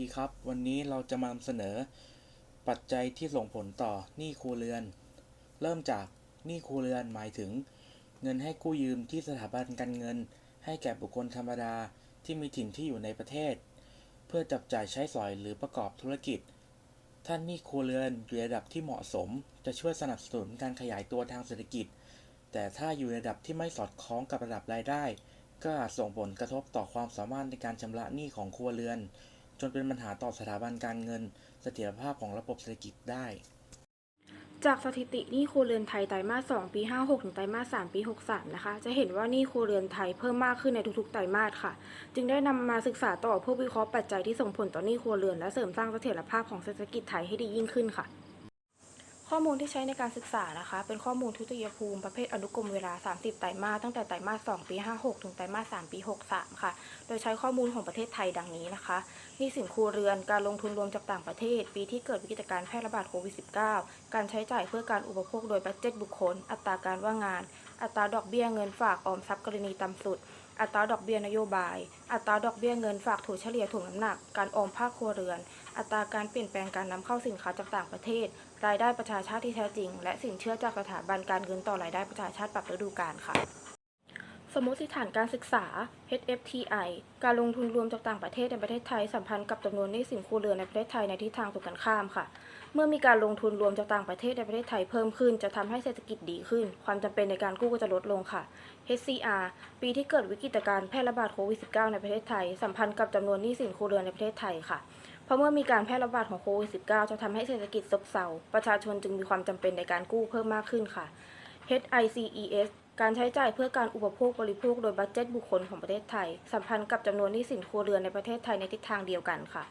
ดีครับ วันนี้เราจะมานำเสนอ ปัจจัยที่ส่งผลต่อหนี้ครัวเรือน เริ่มจากหนี้ครัวเรือนหมายถึง เงินให้กู้ยืมที่สถาบันการเงิน ให้แก่บุคคลธรรมดาที่มีถิ่นที่อยู่ในประเทศ เพื่อจับจ่ายใช้สอยหรือประกอบธุรกิจ ท่านหนี้ครัวเรือนอยู่ในระดับที่เหมาะสม จะช่วยสนับสนุนการขยายตัวทางเศรษฐกิจ แต่ถ้าอยู่ในระดับที่ไม่สอดคล้องกับระดับรายได้ ก็อาจส่งผลกระทบต่อความสามารถในการชำระหนี้ของครัวเรือน นเป็นปัญหาต่อสถาบันการเงิน เสถียรภาพของระบบเศรษฐกิจได้ จากสถิติหนี้ครัวเรือนไทยไตรมาส 2 ปี 56 ถึงไตรมาส 3 ปี 63 นะคะ จะเห็นว่าหนี้ครัวเรือนไทยเพิ่มมากขึ้นในทุกๆ ไตรมาสค่ะ จึงได้นำมาศึกษาต่อเพื่อวิเคราะห์ปัจจัยที่ส่งผลต่อหนี้ครัวเรือนและเสริมสร้างเสถียรภาพของเศรษฐกิจไทยให้ดียิ่งขึ้นค่ะ ข้อมูลที่ใช้ในการศึกษานะคะ เป็นข้อมูลทุติยภูมิประเภทอนุกรมเวลา 30 ไตรมาสตั้งแต่ไตรมาส 2 ปี 56 ถึงไตรมาส 3 ปี 63 ค่ะ โดยใช้ข้อมูลของประเทศไทยดังนี้นะคะหนี้สินครัวเรือนการลงทุนรวมจากต่างประเทศ ปีที่เกิดวิกฤตการแพร่ระบาดโควิด -19 การใช้จ่ายเพื่อการอุปโภคโดยบัตเจ็ตบุคคล อัตราการว่างงาน อัตราดอกเบี้ยเงินฝากออมทรัพย์กรณีต่ำสุด อัตราดอกเบี้ยนโยบาย อัตราดอกเบี้ยเงินฝากถั่วเฉลี่ยถ่วงน้ำหนัก การออมภาคครัวเรือน อัตราการเปลี่ยนแปลงการนำเข้าสินค้าจากต่างประเทศ รายได้ประชาชาติที่แท้จริง และสินเชื่อจากสถาบันการเงินต่อรายได้ประชาชาติปรับฤดูกาลค่ะ สมมติฐานการศึกษา HFTI การลงทุนรวมจากต่างประเทศในประเทศไทยสัมพันธ์กับจำนวนหนี้สินครัวเรือนในประเทศไทยในทิศทางตรงกันข้ามค่ะ เมื่อมีการลงทุนรวมจากต่างประเทศในประเทศไทยเพิ่มขึ้น จะทำให้เศรษฐกิจดีขึ้น ความจำเป็นในการกู้ก็จะลดลงค่ะ HCR ปีที่เกิดวิกฤตการณ์แพร่ระบาดโควิด -19 ในประเทศไทยสัมพันธ์กับจำนวนหนี้สินครัวเรือนในประเทศไทยค่ะ เพราะเมื่อมีการแพร่ระบาดของโควิด -19 จะทำให้เศรษฐกิจซบเซา ประชาชนจึงมีความจำเป็นในการกู้เพิ่มมากขึ้นค่ะ HICES การใช้จ่ายเพื่อการอุปโภคบริโภคโดยบัตเจ็ตบุคคลของประเทศไทย สัมพันธ์กับจำนวนหนี้สินครัวเรือนในประเทศไทยในทิศทางเดียวกันค่ะ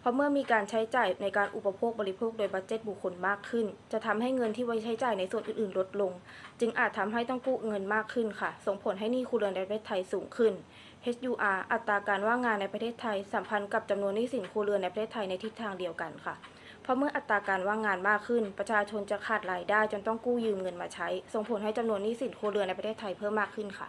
เพราะเมื่อมีการใช้จ่ายในการอุปโภคบริโภคโดยบัตเจ็ตบุคคลมากขึ้น จะทำให้เงินที่ไว้ใช้จ่ายในส่วนอื่นๆ ลดลง จึงอาจทำให้ต้องกู้เงินมากขึ้นค่ะ ส่งผลให้หนี้ครัวเรือนในประเทศไทยสูงขึ้น HUR อัตราการว่างงานในประเทศไทยสัมพันธ์กับจำนวนหนี้สินครัวเรือนในประเทศไทยในทิศทางเดียวกันค่ะ เพราะเมื่ออัตราการว่างงานมากขึ้น ประชาชนจะขาดรายได้จนต้องกู้ยืมเงินมาใช้ ส่งผลให้จำนวนหนี้สินครัวเรือนในประเทศไทยเพิ่มมากขึ้นค่ะ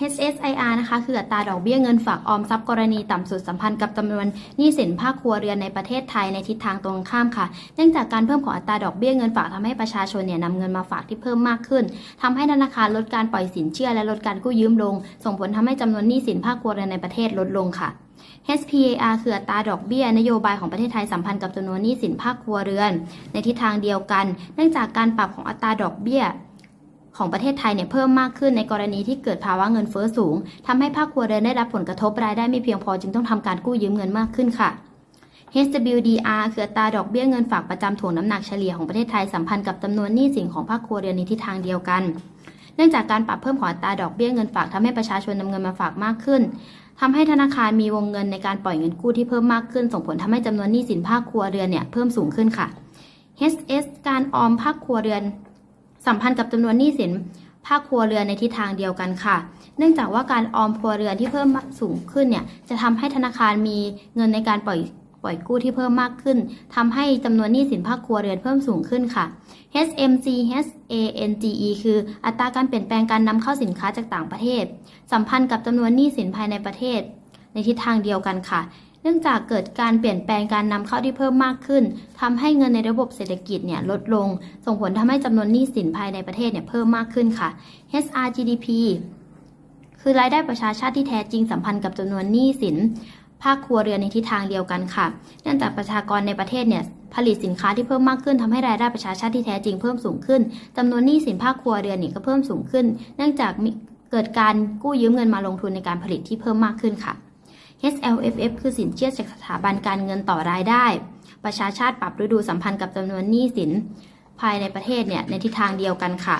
HSIR นะคะ คืออัตราดอกเบี้ยเงินฝากออมทรัพย์กรณีต่ำสุดสัมพันธ์กับจำนวนหนี้สินภาคครัวเรือนในประเทศไทยในทิศทางตรงข้ามค่ะ เนื่องจากการเพิ่มของอัตราดอกเบี้ยเงินฝากทำให้ประชาชนเนี่ยนำเงินมาฝากที่เพิ่มมากขึ้นทำให้ธนาคารลดการปล่อยสินเชื่อและลดการกู้ยืมลง ส่งผลทำให้จำนวนหนี้สินภาคครัวเรือนในประเทศลดลงค่ะ HPAR คืออัตราดอกเบี้ย นโยบายของประเทศไทยสัมพันธ์กับจำนวนหนี้สินภาคครัวเรือน ในทิศทางเดียวกัน เนื่องจากการปรับของอัตราดอกเบี้ย ของประเทศไทยเนี่ยเพิ่มมากขึ้นในกรณีที่เกิดภาวะเงินเฟ้อสูงทำให้ภาคครัวเรือนได้รับผลกระทบรายได้ไม่เพียงพอจึงต้องทำการกู้ยืมเงินมากขึ้นค่ะ HWDR คืออัตราดอกเบี้ยเงินฝากประจำถ่วงน้ำหนักเฉลี่ยของประเทศไทยสัมพันธ์กับจำนวนหนี้สินของภาคครัวเรือนในทิศทางเดียวกัน เนื่องจากการปรับเพิ่มของอัตราดอกเบี้ยเงินฝากทำให้ประชาชนนำเงินมาฝากมากขึ้นทำให้ธนาคารมีวงเงินในการปล่อยเงินกู้ที่เพิ่มมากขึ้น ส่งผลทำให้จำนวนหนี้สินภาคครัวเรือนเนี่ยเพิ่มสูงขึ้นค่ะ HS การออมภาคครัวเรือน สัมพันธ์กับจำนวนหนี้สินภาคครัวเรือนในทิศทางเดียวกันค่ะ เนื่องจากว่าการออมครัวเรือนที่เพิ่มสูงขึ้นเนี่ยจะทำให้ธนาคารมีเงินในการปล่อยปล่อยกู้ที่เพิ่มมากขึ้นทำให้จำนวนหนี้สินภาคครัวเรือนเพิ่มสูงขึ้นค่ะ HMC HANGE คืออัตราการเปลี่ยนแปลงการนำเข้าสินค้าจากต่างประเทศ สัมพันธ์กับจำนวนหนี้สินภายในประเทศ ในทิศทางเดียวกันค่ะ เนื่องจากเกิดการเปลี่ยนแปลงการนำเข้าที่เพิ่มมากขึ้นทำให้เงินในระบบเศรษฐกิจเนี่ยลดลง ส่งผลทำให้จำนวนหนี้สินภายในประเทศเนี่ยเพิ่มมากขึ้นค่ะ HRGDP คือรายได้ประชาชาติที่แท้จริงสัมพันธ์กับจำนวนหนี้สิน ภาคครัวเรือนในทิศทางเดียวกันค่ะ เนื่องจากประชากรในประเทศเนี่ยผลิตสินค้าที่เพิ่มมากขึ้นทำให้รายได้ประชาชาติที่แท้จริงเพิ่มสูงขึ้นจำนวนหนี้สินภาคครัวเรือนเนี่ยก็เพิ่มสูงขึ้น เนื่องจากเกิดการกู้ยืมเงินมาลงทุนในการผลิตที่เพิ่มมากขึ้นค่ะ HLFF คือสินเชื่อจากสถาบันการเงินต่อรายได้ ประชาชาติปรับฤดูสัมพันธ์กับจำนวนหนี้สินภายในประเทศเนี่ยในทิศทางเดียวกันค่ะ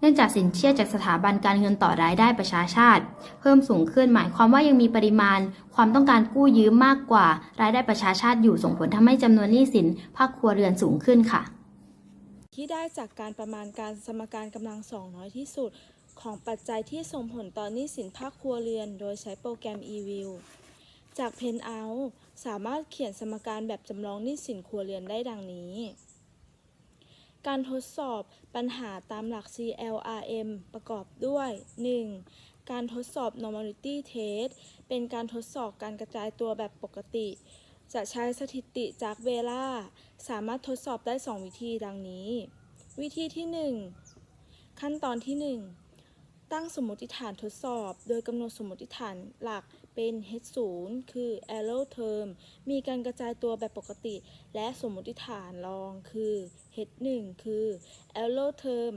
เนื่องจากสินเชื่อจากสถาบันการเงินต่อรายได้ประชาชาติ เพิ่มสูงขึ้นหมายความว่ายังมีปริมาณ ความต้องการกู้ยืมมากกว่ารายได้ประชาชาติอยู่ส่งผลทำให้จำนวนหนี้สินภาคครัวเรือนสูงขึ้นค่ะ ที่ได้จากการประมาณการสมการกำลังสองน้อยที่สุด ของปัจจัยที่ส่งผลต่อหนี้สินภาคครัวเรือน โดยใช้โปรแกรม eView จาก Pentout สามารถเขียนสมการแบบจำลองหนี้สินครัวเรือนได้ดังนี้ การทดสอบปัญหาตามหลัก CLRM ประกอบด้วย 1. การทดสอบ normality test เป็นการทดสอบการกระจายตัวแบบปกติ จะใช้สถิติจากเวลา สามารถทดสอบได้ 2 วิธีดังนี้ วิธีที่ 1 ขั้นตอนที่ 1 ตั้งสมมติฐานทดสอบ โดยกำหนดสมมติฐานหลัก เป็น h0 คือ arrow term มีการกระจายตัวแบบปกติ และสมมติฐานรองคือ h1 คือ arrow term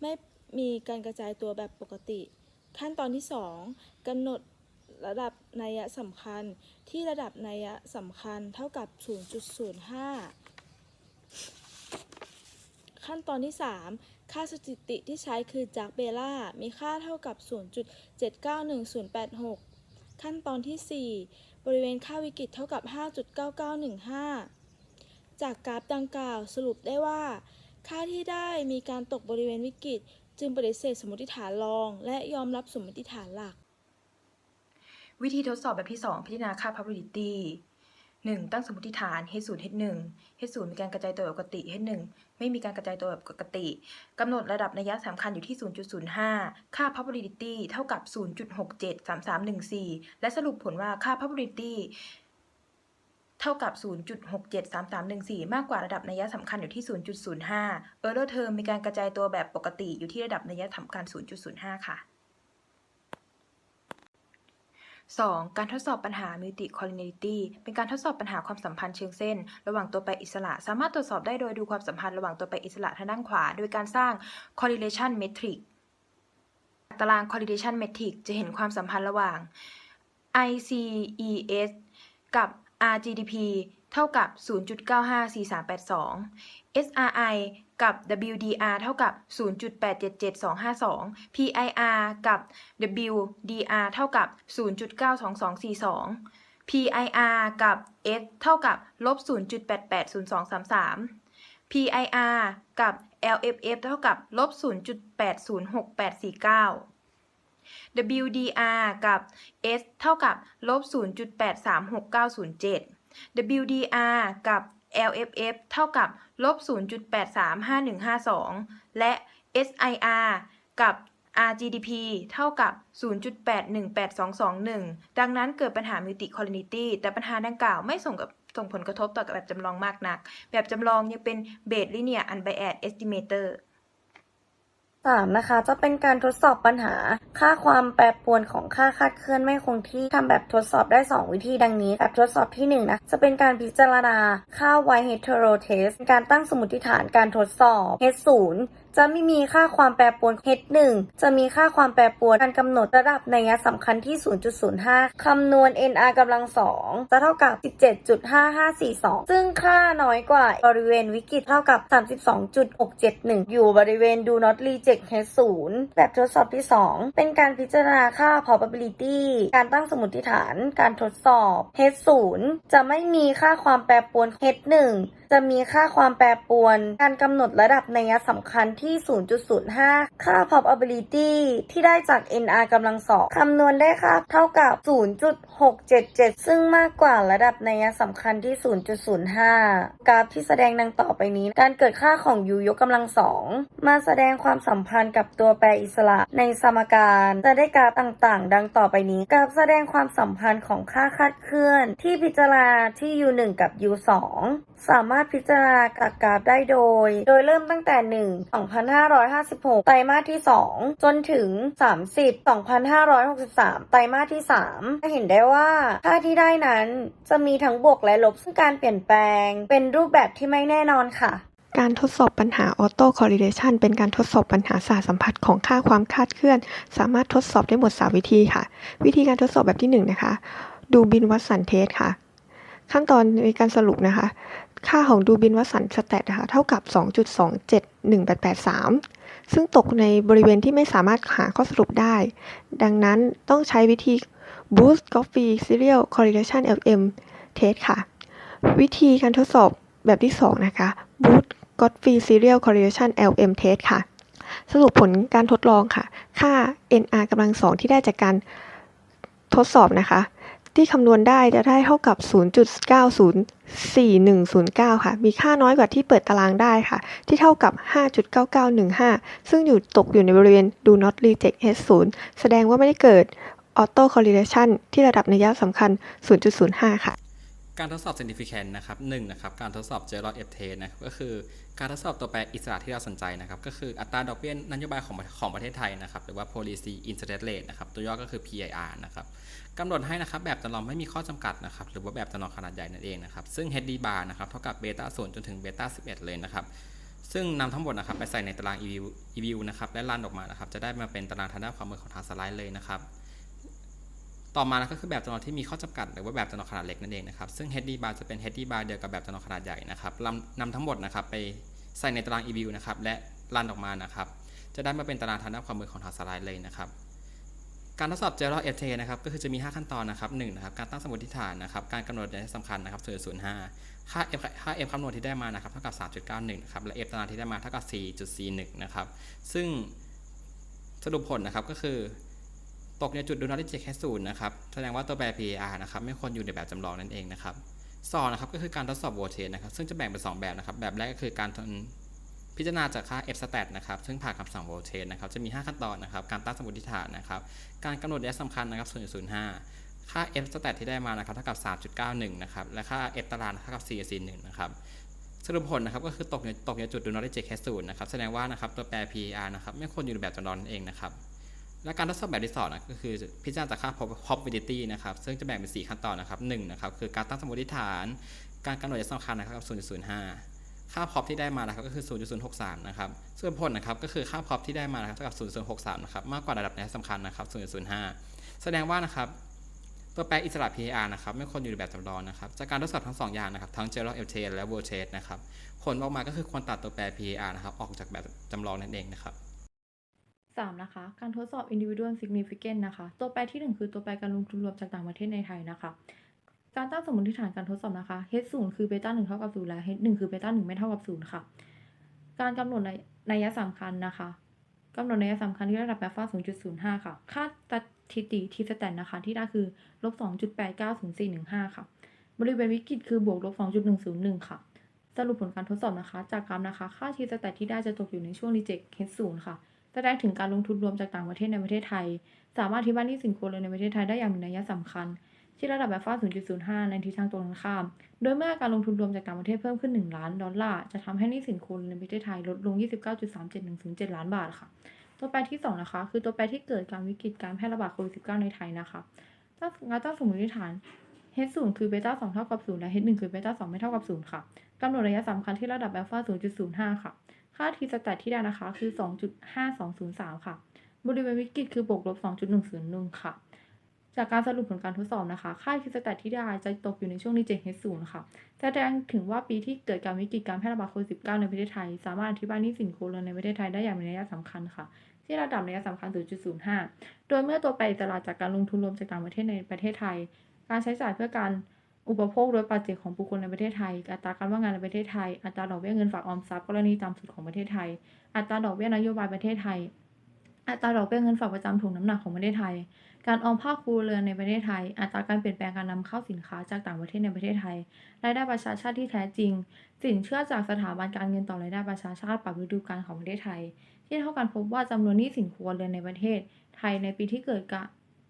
ไม่มีการกระจายตัวแบบปกติ ขั้นตอนที่ 2กำหนดระดับนัยสำคัญที่ระดับนัยสำคัญเท่ากับ 0.05 ขั้นตอนที่ 3 ค่าสถิติที่ใช้คือจากเบล่ามีค่าเท่ากับ 0.791086 ขั้นตอนที่ 4 บริเวณค่าวิกฤตเท่ากับ 5.9915 จากกราฟดังกล่าวสรุปได้ว่า ค่าที่ได้มีการตกบริเวณวิกฤต จึงปฏิเสธสมมติฐานรอง และยอมรับสมมติฐานหลัก วิธีทดสอบแบบที่ 2 พิจารณาค่า probability 1. ตั้งสมมติฐาน h0 h1 h0 มีการกระจายตัวแบบปกติ h1 ไม่มีการกระจายตัวแบบปกติกำหนดระดับนัยสำคัญอยู่ที่ 0.05 ค่า probability เท่ากับ 0.673314 และสรุปผลว่าค่า probability เท่ากับ 0.673314 มากกว่าระดับนัยสำคัญอยู่ที่ 0.05 error term มีการกระจายตัวแบบปกติอยู่ที่ระดับนัยสำคัญ 0.05 ค่ะ 2. การทดสอบปัญหา multi-collinearity เป็นการทดสอบปัญหาความสัมพันธ์เชิงเส้น ระหว่างตัวแปรอิสระ สามารถตรวจสอบได้โดยดูความสัมพันธ์ระหว่างตัวแปรอิสระทางด้านขวา โดยการสร้าง correlation matrix ตาราง correlation matrix จะเห็นความสัมพันธ์ระหว่าง ICES กับ RGDP เท่ากับ 0.954382 SRI กับ WDR เท่ากับ 0.877252 PIR กับ WDR เท่ากับ 0.92242 PIR กับ S เท่ากับลบ0.880233 PIR กับ LFF เท่ากับลบ0.806849 WDR กับ S เท่ากับลบ0.836907 WDR กับ LFF เท่ากับลบ0.835152 และ SIR กับ RGDP เท่ากับ 0.818221 ดังนั้นเกิดปัญหา multi collinearity แต่ปัญหาดังกล่าวไม่ส่งกับส่งผลกระทบต่อแบบจำลองมากนัก แบบจำลองยังเป็น Bayes linear unbiased estimator สามนะคะจะเป็นการทดสอบปัญหา ค่าความแปรปรวนของค่าคาดเคลื่อนไม่คงที่ทำแบบทดสอบได้ 2 วิธีดังนี้แบบทดสอบที่1นะจะเป็นการพิจารณาค่า y hetero test การตั้งสมมติฐานการทดสอบ h 0 จะไม่มีค่าความแปรปรวน h 1 จะมีค่าความแปรปรวนการกำหนดระดับในัยสำคัญที่ 0.05 คำนวณ nr กำลังสองจะเท่ากับ 17.5542 ซึ่งค่าน้อยกว่าบริเวณวิกฤตเท่ากับ 32.671 อยู่บริเวณ do not reject h 0 แบบทดสอบที่ 2 เป็นการพิจารณาค่า probability การตั้งสมมติฐาน การทดสอบ h 0 จะไม่มีค่าความแปรปรวน h 1 จะมีค่าความแปรปรวน การกำหนดระดับนัยสำคัญที่ 0.05 ค่า probability ที่ได้จาก nr กำลังสองคำนวณได้ค่าเท่ากับ 0.677 ซึ่งมากกว่าระดับนัยสำคัญที่ 0.05 กราฟที่แสดงดังต่อไปนี้ การเกิดค่าของ u ยกกำลังสองมาแสดงความสัมพันธ์กับตัวแปรอิสระในสมการจะได้กราฟต่างๆ ดังต่อไปนี้ กราฟแสดงความสัมพันธ์ของค่าคาดเคลื่อน ที่พิจารณาที่ u 1กับ u 2สามารถพิจารณากับกราฟได้โดย โดยเริ่มตั้งแต่ 1 2556 ไตรมาสที่ 2 จนถึง 30 2563 ไตรมาสที่ 3 จะเห็นได้ว่าค่าที่ได้นั้นจะมีทั้งบวกและลบซึ่งการเปลี่ยนแปลง เป็นรูปแบบที่ไม่แน่นอนค่ะการทดสอบปัญหา Auto Correlation เป็นการทดสอบปัญหาสาสัมพัทธ์ของค่าความคาดเคลื่อน สามารถทดสอบได้หมด 3 วิธีค่ะ วิธีการทดสอบแบบที่ 1 นะคะ ดูบินวัดสันเทสค่ะ ขั้นตอนในการสรุปนะคะ ค่าของดูบินวัสันสแตทนะคะเท่ากับ 2.27188ซึ่งตกในบริเวณที่ไม่สามารถหาข้อสรุปได้ ดังนั้นต้องใช้วิธี Boost Coffee Serial Correlation LM Test ค่ะ วิธีการทดสอบแบบที่ 2 นะคะ Boost Godfrey Serial Correlation LM Test ค่ะ สรุปผลการทดลองค่ะ ค่า NR กำลังสองที่ได้จากการทดสอบนะคะ ที่คำนวณได้จะได้เท่ากับ 0.904109 ค่ะ มีค่าน้อยกว่าที่เปิดตารางได้ค่ะ ที่เท่ากับ 5.9915 ซึ่งอยู่ตกอยู่ในบริเวณ do not reject H0 แสดงว่าไม่ได้เกิด auto correlation ที่ระดับนัยสำคัญ 0.05 ค่ะ การทดสอบ significant นะครับหนึ่งนะครับ การทดสอบ J-Log F test นะครับ ก็คือการทดสอบตัวแปรอิสระที่เราสนใจนะครับ ก็คืออัตราดอกเบี้ยนโยบายของของประเทศไทยนะครับ หรือว่า policy interest rate นะครับ ตัวย่อก็คือ PIR นะครับ กำหนดให้นะครับแบบจำลองไม่มีข้อจำกัดนะครับหรือว่าแบบจำลองขนาดใหญ่นั่นเองนะครับซึ่ง HD bar นะครับเท่ากับเบต้า0จนถึงเบต้า11เลยนะครับซึ่งนำทั้งหมดนะครับไปใส่ในตาราง e v i e w นะครับและรันออกมานะครับจะได้มาเป็นตารางทางด้านความมือของทางสไลด์เลยนะครับต่อมานะก็คือแบบจำลองที่มีข้อจำกัด หรือว่าแบบจำลองขนาดเล็กนั่นเองนะครับซึ่ง HD bar จะเป็น HD bar เดียวกับแบบจำลองขนาดใหญ่นะครับนำนำทั้งหมดนะครับไปใส่ในตาราง EView นะครับและรันออกมานะครับจะได้มาเป็นตารางทางด้านความมือของทางสไลด์เลยนะครับ การทดสอบ j e r o FT นะครับก็คือจะมี 5 ขั้นตอนนะครับ1นะครับการตั้งสมมติฐานนะครับการกำหนดในสำคัญนะครับ0.05 ค่า f ค่า f คำนวณที่ได้มานะครับเท่ากับ 3.91นะครับและ f ตารางที่ได้มาเท่ากับ 4.41 นะครับซึ่งสรุปผลนะครับก็คือ ตกในจุดดูนอตเจแค่ศูนย์นะครับแสดงว่าตัวแปร PAR นะครับไม่ควรอยู่ในแบบจำลองนั่นเองนะครับสองนะครับก็คือการทดสอบโวลเทจนะครับซึ่งจะแบ่งเป็น 2 แบบนะครับแบบแรกก็คือการ พิจารณาจากค่า f stat นะครับซึ่งผ่านคำสั่งโวลเทจนะครับจะมี 5 ขั้นตอนนะครับการตั้งสมมติฐานนะครับการกำหนดระยะสำคัญนะครับ0.05 ค่า f stat ที่ได้มานะครับเท่ากับ 3.91 นะครับและค่า f ตารางเท่ากับ 4.41 นะครับสรุปผลนะครับก็คือตกในตกในจุดดูนอตเจแค่ศูนย์นะครับแสดงว่านะครับตัวแปร PAR นะครับไม่ควรอยู่ในแบบจำลองนั่นเองนะครับและการทดสอบแบบที่สองนะก็คือพิจารณาจากค่า probability นะครับซึ่งจะแบ่งเป็น 4 ขั้นตอนนะครับ1นะครับคือการตั้งสมมติฐาน การกำหนดระยะสำคัญนะครับกับ0.05 ค่า prop ที่ได้มานะครับก็คือ 0.063 นะครับ ส่วนผลนะครับก็คือค่า prop ที่ได้มานะครับเท่ากับ 0.063 นะครับ มากกว่าระดับระยะสำคัญนะครับ 0.05 แสดงว่านะครับตัวแปรอิสระ PAR นะครับไม่ควรอยู่ในแบบจำลองนะครับ จากการทดสอบทั้งสองอย่างนะครับ ทั้ง General f t และ World Test นะครับผลออกมาก็คือควรตัดตัวแปร PAR นะครับออกจากแบบจำลองนั่นเองนะครับ 3 นะคะ การทดสอบ individual significant นะคะ ตัวแปรที่ 1 คือตัวแปรการลงทุนรวมจากต่างประเทศในไทยนะคะ การตั้งสมมติฐานการทดสอบนะคะ h 0คือเบต้า1เท่ากับ0และ h 1คือเบต้า1ไม่เท่ากับ0ค่ะ การกำหนดในนัยสำคัญนะคะกำหนดนัยสำคัญที่ระดับแอลฟา0.05 ค่ะ ค่าสถิติทีสแตนนะคะ ที่ได้คือลบ2.890415 ค่ะ บริเวณวิกฤตคือบวกลบ2.101 ค่ะ สรุปผลการทดสอบนะคะ จากกราฟนะคะ ค่าทีสแตทที่ได้จะตกอยู่ในช่วง reject h 0ค่ะแสดงถึงการลงทุนรวมจากต่างประเทศในประเทศไทย สามารถที่บ้านหนี้สินครเรือนในประเทศไทยได้อย่างมีนัยสำคัญ ที่ระดับแบบฟา0.05 ในทิศทางตรงข้าม โดยเมื่อการลงทุนรวมจากต่างประเทศเพิ่มขึ้น 1 ล้านดอลลาร์ จะทำให้หนี้สินครัวเรือนในประเทศไทยลดลง 29.3717ล้านบาทค่ะ ตัวแปรที่ 2 นะคะ คือตัวแปรที่เกิดการวิกฤตการแพร่ระบาดโควิด -19 ในไทยนะคะตั้งกาตั้งสมมติฐาน h 0คือเบต้า2เท่ากับ 0 และ h 1คือเบต้า2ไม่เท่ากับ 0 ค่ะกำหนดระยะสำคัญที่ระดับแอลฟา0.05 ค่ะ ค่าทีสแตทที่ได้นะคะคือ 2.5203 ค่ะ บริเวณวิกฤตคือบวกลบ2.101 ค่ะ จากการสรุปผลการทดสอบนะคะ ค่าทีสแตทที่ได้จะตกอยู่ในช่วงนี้7 H0 ค่ะแสดงถึงว่าปีที่เกิดการวิกฤตการแพร่ระบาดโควิด -19 ในประเทศไทย สามารถอธิบายหนี้สินครัวเรือนในประเทศไทยได้อย่างมีนัยสำคัญค่ะ ที่ระดับนัยสำคัญ 0.05 โดยเมื่อตัวแปรอิสระจากการลงทุนรวมจากต่างประเทศในประเทศไทย การใช้จ่ายเพื่อการอุปโภคโดยปัจเจกของบุคคลในประเทศไทย อัตราการว่างงานในประเทศไทย อัตราดอกเบี้ยเงินฝากออมทรัพย์กรณีต่ำสุดของประเทศไทย อัตราดอกเบี้ยนโยบายประเทศไทย อัตราดอกเบี้ยเงินฝากประจำถุงน้ำหนักของประเทศไทย การออมภาคครัวเรือนในประเทศไทย อัตราการเปลี่ยนแปลงการนำเข้าสินค้าจากต่างประเทศในประเทศไทย รายได้ประชาชาติที่แท้จริง สินเชื่อจากสถาบันการเงินต่อรายได้ประชาชาติปรับฤดูกาลของประเทศไทย ที่เท่ากันพบว่าจำนวนหนี้สินครัวเรือนในประเทศ ไทยในปีที่เกิดการ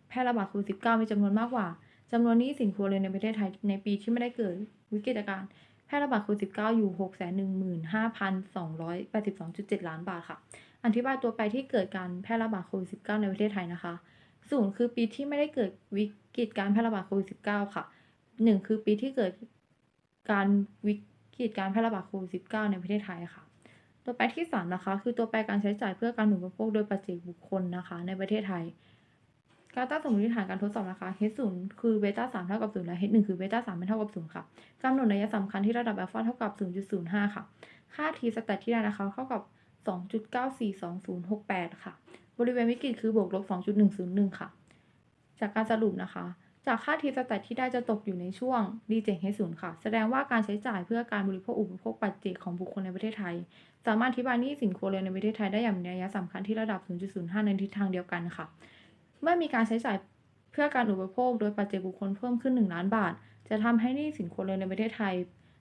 แพร่ระบาดโควิด -19 มีจำนวนมากกว่าจำนวนหนี้สินครัวเรือนในประเทศไทยในปีที่ไม่ได้เกิดวิกฤตการณ์แพร่ระบาดโควิด -19 อยู่ 615,282.7 ล้านบาทค่ะ อธิบายตัวแปที่เกิดการแพร่ระบาดโควิด -19 ในประเทศไทยนะคะ ศูนย์คือปีที่ไม่ได้เกิดวิกฤตการแพร่ระบาดโควิด -19 ค่ะหนึ่งคือปีที่เกิดการวิกฤตการแพร่ระบาดโควิด -19 ในประเทศไทยค่ะ ตัวแปรที่3นะคะ คือตัวแปรการใช้จ่ายเพื่อการอุปโภคโดยปัจเจกบุคคลนะคะ ในประเทศไทย การตั้งสมมติฐานการทดสอบนะคะ h 0คือเบต้า3เท่ากับ0และ h 1คือเบต้า3ไม่เท่ากับ0ค่ะกำหนดนัยสำคัญที่ระดับแอลฟาเท่ากับ 0.05 ค่ะ ค่า t สแตทที่ได้นะคะเท่ากับ 2.942068 ค่ะ บริเวณวิกฤตคือบวกลบ 2.101 ค่ะ จากการสรุปนะคะ จากค่า t สแตทที่ได้จะตกอยู่ในช่วง d 7 h 0ค่ะ แสดงว่าการใช้จ่ายเพื่อการบริโภคอุปโภคปัจเจกของบุคคลในประเทศไทย สามารถอธิบายหนี้สินครัวเรือนในประเทศไทยได้อย่างมีนัยสำคัญที่ระดับ 0.05 ในทิศทางเดียวกันค่ะ เมื่อมีการใช้จ่ายเพื่อการอุปโภคโดยปัจเจกบุคคลเพิ่มขึ้น 1 ล้านบาท จะทำให้หนี้สินครัวเรือนในประเทศไทย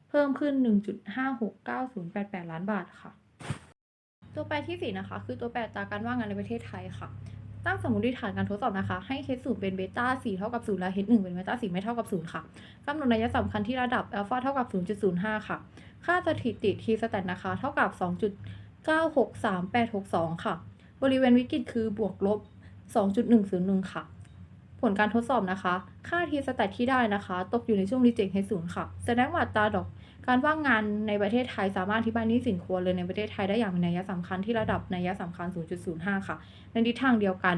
เพิ่มขึ้น 1.569088 ล้านบาทค่ะ ตัวแปรที่ 4 นะคะ คือตัวแปรตาการว่างงานในประเทศไทยค่ะ ตั้งสมมติฐานการทดสอบนะคะ ให้ h 0เป็นเบต้า4เท่ากับ0และ h 1เป็นเบต้า4ไม่เท่ากับ0ค่ะกำหนดนัยสำคัญที่ระดับอัลฟาเท่ากับ 0.05 ค่ะ ค่าสถิติ t stat นนะคะ เท่ากับ 2.963862 ค่ะ บริเวณวิกฤตคือบวกลบ 2.101 ค่ะ ผลการทดสอบนะคะ ค่า t stat ที่ได้นะคะ ตกอยู่ในช่วง reject h 0ค่ะ แสดงว่าตาดอก การว่างงานในประเทศไทยสามารถอธิบายหนี้สินครัวเรือนในประเทศไทยได้อย่างมีนัยสำคัญที่ระดับนัยสำคัญ 0.05 ค่ะ ในทิศทางเดียวกัน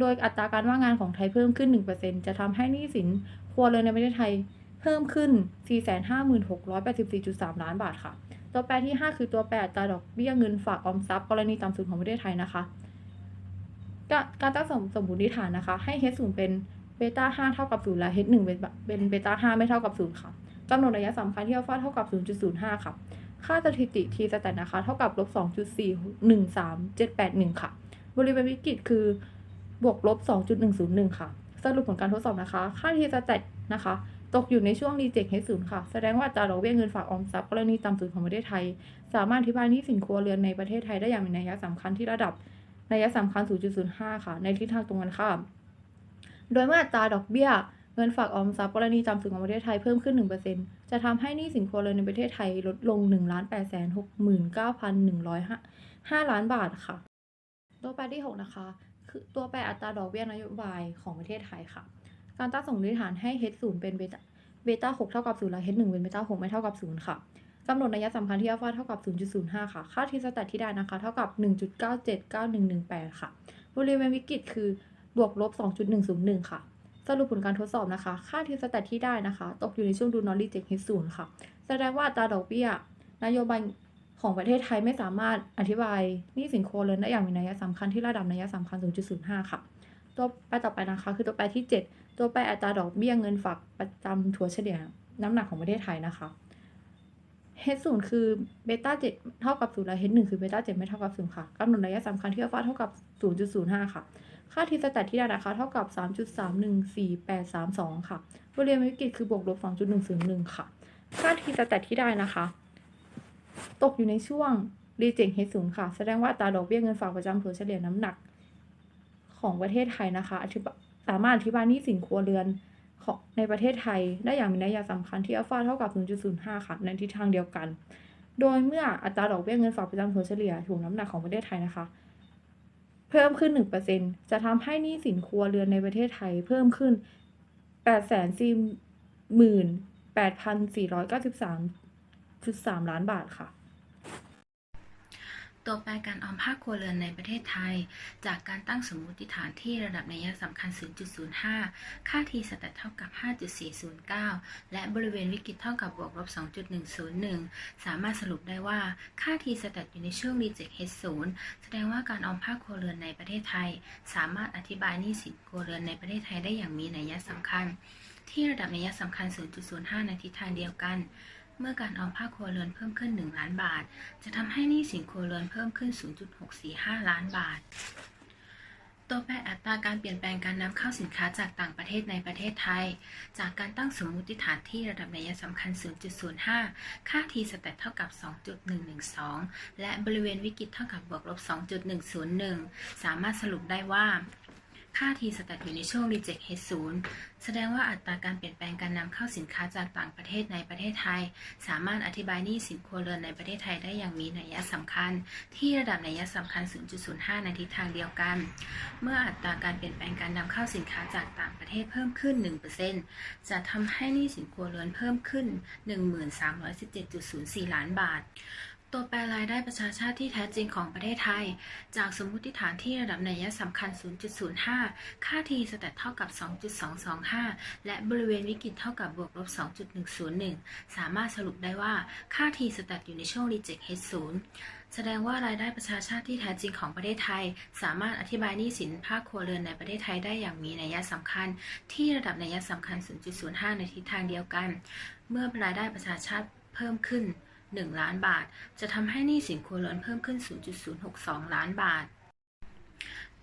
โดยอัตราการว่างงานของไทยเพิ่มขึ้น 1%จะทำให้หนี้สินครัวเรือนในประเทศไทยเพิ่มขึ้น 456,84.3 ล้านบาทค่ะ ตัวแปรที่ 5 คือตัวแปรอัตราดอกเบี้ยเงินฝากออมทรัพย์กรณีต่ำสุดของประเทศไทยนะคะ การการตั้งสมสมมติฐานนะคะ ให้ h 0เป็นเบต้า5เท่ากับ0และ h 1เป็นเบต้า5ไม่เท่ากับ0ค่ะ กำหนดระยะสำคัญที่อัลฟาเท่ากับ 0.05 ค่ะ ค่าสถิติ t สแตทนะคะ เท่ากับลบ 2.413781 ค่ะ บริเวณวิกฤตคือบวกลบ 2.101 ค่ะ สรุปผลการทดสอบนะคะ ค่า t สแตทนะคะ ตกอยู่ในช่วง reject h 0ค่ะ แสดงว่าอัตราดอกเบี้ยเงินฝากออมทรัพย์กรณีต่ำสุดของประเทศไทย สามารถอธิบายหนี้สินครัวเรือนในประเทศไทยได้อย่างมีนัยสำคัญที่ระดับนัยสำคัญ 0.05 ค่ะ ในทิศทางตรงกันข้าม โดยเมื่ออัตราดอกเบี้ย เงินฝากออมทรัพย์กรณีต่ำสุดของประเทศไทยเพิ่มขึ้น 1%จะทำให้หนี้สินครัวเรือนในประเทศไทยลดลง 1 8 6 9 1 0 5 ล้านบาทค่ะ ตัวแปรที่ 6 นะคะ คือตัวแปรอัตราดอกเบี้ยนโยบายของประเทศไทยค่ะ การตั้งสมมติฐานให้ h 0เป็นเบต้าเบต้า6เท่ากับ0และ h 1เป็นเบต้า6ไม่เท่ากับ 0 ค่ะกำหนดนัยสำคัญที่อัลฟาเท่ากับ 0.05 ค่ะ ค่าทีสแตทที่ได้นะคะ เท่ากับ 1.979118 ค่ะ บริเวณวิกฤตคือบวกลบ 2.101 ค่ะ สรุปผลการทดสอบนะคะ ค่าทีสแตทที่ได้นะคะ ตกอยู่ในช่วงดูนอรีเจ็กเฮศูนย์ค่ะ แสดงว่าตาดอกเบี้ย นโยบายของประเทศไทยไม่สามารถอธิบายหนี้สินครเรือนได้อย่างมีนัยสำคัญที่ระดับนัยสำคัญ 0.05 ค่ะ ตัวแปรต่อไปนะคะ คือตัวแปรที่ 7 ตัวแปรอัตราดอกเบี้ยเงินฝากประจำถัวเฉลี่ยน้ำหนักของประเทศไทยนะคะ H 0คือเบต้า7เท่ากับ0และ H 1คือเบต้า7ไม่เท่ากับ0ค่ะกำหนดระยะสำคัญที่อัลฟาเท่ากับ 0.05 ค่ะ ค่าทีสแตทที่ได้นะคะเท่ากับ 3.314832ค่ะบริเวณวิกฤตคือบวกลบ2.101 ค่ะ ค่าทีสแตทที่ได้นะคะ ตกอยู่ในช่วงรีเจ็คเฮสูงค่ะ แสดงว่าอัตราดอกเบี้ยเงินฝากประจำถัวเฉลี่ยน้ำหนักของประเทศไทยนะคะ สามารถอธิบายหนี้สินครัวเรือนของในประเทศไทยได้อย่างมีนัยสำคัญที่อัลฟาเท่ากับ 0.05 ค่ะ ในทิศทางเดียวกัน โดยเมื่ออัตราดอกเบี้ยเงินฝากประจำถัวเฉลี่ยถ่วงน้ำหนักของประเทศไทยนะคะ เพิ่มขึ้น 1%จะทำให้หนี้สินครัวเรือนในประเทศไทยเพิ่มขึ้น 848,493.3 ล้านบาทค่ะ ตัวแปรการออมภาคครัวเรือนในประเทศไทย จากการตั้งสมมติฐานที่ระดับนัยสำคัญ 0.05 ค่า t สแตทเท่ากับ 5.409 และบริเวณวิกฤตเท่ากับบวกลบ 2.101 สามารถสรุปได้ว่าค่า t สแตทอยู่ในช่วง reject h 0แสดงว่าการออมภาคครัวเรือนในประเทศไทย สามารถอธิบายหนี้สินครัวเรือนในประเทศไทยได้อย่างมีนัยสำคัญ ที่ระดับนัยสำคัญ 0.05 ในทิศทางเดียวกัน เมื่อการออมภาคครัวเรือนเพิ่มขึ้น 1 ล้านบาท จะทำให้หนี้สินครัวเรือนเพิ่มขึ้น 0.645 ล้านบาท ตัวแปรอัตราการเปลี่ยนแปลงการนำเข้าสินค้าจากต่างประเทศในประเทศไทย จากการตั้งสมมุติฐานที่ระดับนัยสำคัญ 0.05 ค่า t สแตทเท่ากับ 2.112 และบริเวณวิกฤตเท่ากับบวกลบ 2.101 สามารถสรุปได้ว่า ค่า t สแตทอยู่ในช่วง reject h 0แสดงว่าอัตราการเปลี่ยนแปลงการนำเข้าสินค้าจากต่างประเทศในประเทศไทย สามารถอธิบายหนี้สินครัวเรือนในประเทศไทยได้อย่างมีนัยสำคัญ ที่ระดับนัยสำคัญ 0.05 ในทิศทางเดียวกัน เมื่ออัตราการเปลี่ยนแปลงการนำเข้าสินค้าจากต่างประเทศเพิ่มขึ้น 1%จะทำให้หนี้สินครัวเรือนเพิ่มขึ้น 1317.04 ล้านบาท ตัวแปรรายได้ประชาชาติที่แท้จริงของประเทศไทย จากสมมุติฐานที่ระดับนัยสำคัญ 0.05 ค่า t สแตทเท่ากับ 2.225 และบริเวณวิกฤตเท่ากับบวกลบ 2.101 สามารถสรุปได้ว่าค่า t สแตทอยู่ในช่วง reject h 0แสดงว่ารายได้ประชาชาติที่แท้จริงของประเทศไทย สามารถอธิบายหนี้สินภาคครัวเรือนในประเทศไทยได้อย่างมีนัยสำคัญ ที่ระดับนัยสำคัญ 0.05 ในทิศทางเดียวกัน เมื่อรายได้ประชาชาติเพิ่มขึ้น 1 ล้านบาท จะทำให้หนี้สินครัวเรือนเพิ่มขึ้น 0.062 ล้านบาท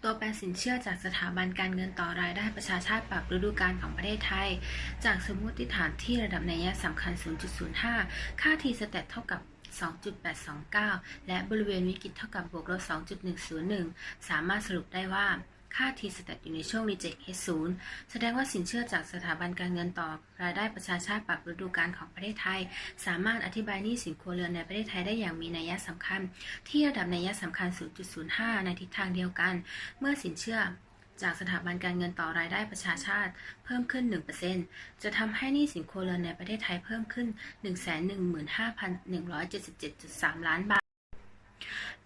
ตัวแปรสินเชื่อจากสถาบันการเงินต่อรายได้ประชาชาติปรับฤดูกาลของประเทศไทย จากสมมติฐานที่ระดับนัยสำคัญ 0.05 ค่า t สแตทเท่ากับ2.829 และบริเวณวิกฤตเท่ากับบวกลบ2.101 สามารถสรุปได้ว่า ค่า t s t a t อยู่ในช่วง reject h 0 แสดงว่าสินเชื่อจากสถาบันการเงินต่อรายได้ประชาชาติปรับฤดูกาลของประเทศไทย สามารถอธิบายหนี้สินครัวเรือนในประเทศไทยได้อย่างมีนัยสำคัญ ที่ระดับนัยสำคัญ 0.05 ในทิศทางเดียวกัน เมื่อสินเชื่อจากสถาบันการเงินต่อรายได้ประชาชาติเพิ่มขึ้น 1%จะทำให้หนี้สินครัวเรือนในประเทศไทยเพิ่มขึ้น 115,177.3 ล้านบาท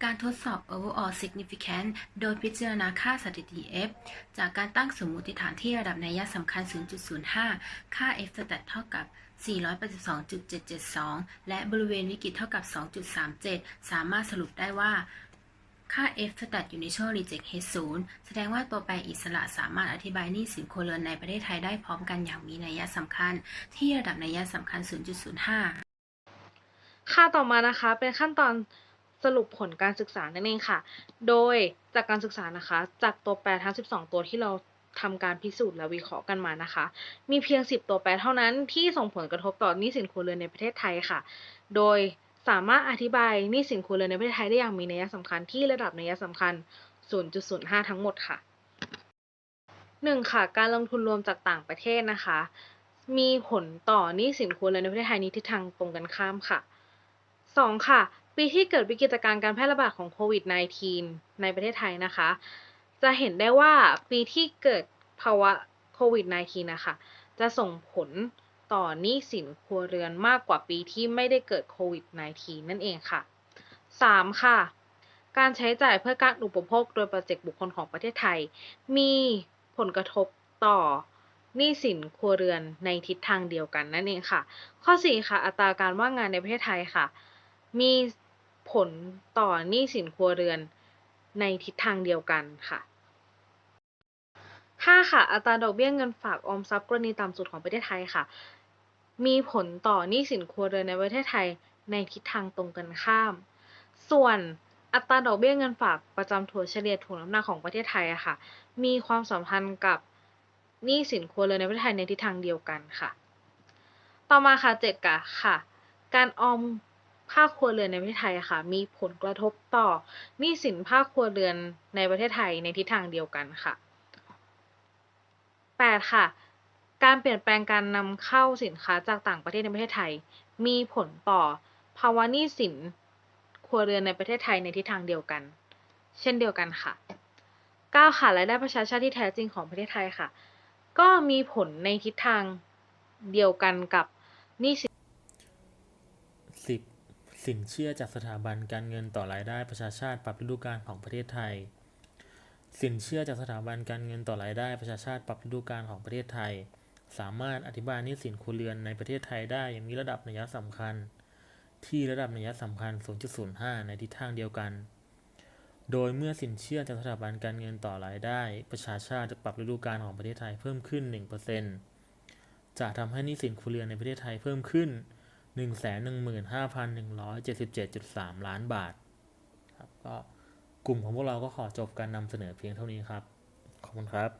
การทดสอบ overall significance โดยพิจารณาค่าสถิติ F จากการตั้งสมมติฐานที่ระดับนัยสำคัญ 0.05 ค่า F stat เท่ากับ 482.772 และบริเวณวิกฤตเท่ากับ 2.37 สามารถสรุปได้ว่าค่า F stat อยู่ในช่วง reject h 0แสดงว่าตัวแปรอิสระสามารถอธิบายหนี้สินครัวเรือนในประเทศไทยได้พร้อมกันอย่างมีนัยสำคัญ ที่ระดับนัยสำคัญ 0.05 ค่ะต่อมานะคะเป็นขั้นตอน สรุปผลการศึกษานั่นเองค่ะ โดยจากการศึกษานะคะ จากตัวแปรทั้ง 12 ตัวที่เราทำการพิสูจน์และวิเคราะห์กันมานะคะ มีเพียง 10 ตัวแปรเท่านั้นที่ส่งผลกระทบต่อหนี้สินครัวเรือนในประเทศไทยค่ะ โดยสามารถอธิบายหนี้สินครัวเรือนในประเทศไทยได้อย่างมีนัยสำคัญที่ระดับนัยสำคัญ 0.05 ทั้งหมดค่ะ 1. ค่ะ การลงทุนรวมจากต่างประเทศนะคะ มีผลต่อหนี้สินครัวเรือนในประเทศไทยนี้ทิศทางตรงกันข้ามค่ะ 2. ค่ะ ปีที่เกิดวิกฤตการณ์การแพร่ระบาดของโควิด -19 ในประเทศไทยนะคะ จะเห็นได้ว่าปีที่เกิดภาวะโควิด -19 นะคะ จะส่งผลต่อหนี้สินครัวเรือนมากกว่าปีที่ไม่ได้เกิดโควิด -19 นั่นเองค่ะ 3. ค่ะ การใช้จ่ายเพื่อการอุปโภคโดยประเจกบุคคลของประเทศไทย มีผลกระทบต่อหนี้สินครัวเรือนในทิศทางเดียวกันนั่นเองค่ะ ข้อ 4 ค่ะ อัตราการว่างงานในประเทศไทยค่ะ มีผลต่อหนี้สินครัวเรือนในทิศทางเดียวกันค่ะ5ค่ะ อัตราดอกเบี้ยเงินฝากออมทรัพย์กรณีต่ำสุดของประเทศไทยค่ะ มีผลต่อหนี้สินครัวเรือนในประเทศไทยในทิศทางตรงกันข้าม ส่วนอัตราดอกเบี้ยเงินฝากประจำถัวเฉลี่ยถ่วงน้ำหนักของประเทศไทยอะค่ะ มีความสัมพันธ์กับหนี้สินครัวเรือนในประเทศไทยในทิศทางเดียวกันค่ะ ต่อมาค่ะเจ็ดกะค่ะ การออม ภาคครัวเรือนในประเทศไทยค่ะ มีผลกระทบต่อหนี้สินภาคครัวเรือนในประเทศไทยในทิศทางเดียวกันค่ะ 8 ค่ะ การเปลี่ยนแปลงการนำเข้าสินค้าจากต่างประเทศในประเทศไทย มีผลต่อภาวะหนี้สินครัวเรือนในประเทศไทยในทิศทางเดียวกัน เช่นเดียวกันค่ะ 9 ค่ะรายได้ประชาชาติที่แท้จริงของประเทศไทยค่ะ ก็มีผลในทิศทางเดียวกันกับหนี้สิน สินเชื่อจากสถาบันการเงินต่อรายได้ประชาชาติปรับฤดูกาลของประเทศไทย สินเชื่อจากสถาบันการเงินต่อรายได้ประชาชาติปรับฤดูกาลของประเทศไทย สามารถอธิบายหนี้สินครัวเรือนในประเทศไทยได้อย่างมีระดับนัยสำคัญ ที่ระดับนัยสำคัญ 0.05 ในทิศทางเดียวกัน โดยเมื่อสินเชื่อจากสถาบันการเงินต่อรายได้ ประชาชาติจะปรับฤดูกาลของประเทศไทยเพิ่มขึ้น 1%จะทำให้หนี้สินครัวเรือนในประเทศไทยเพิ่มขึ้น 115,177.3 ล้านบาทครับก็กลุ่มของพวกเราก็ขอจบการนำเสนอเพียงเท่านี้ครับ ขอบคุณครับ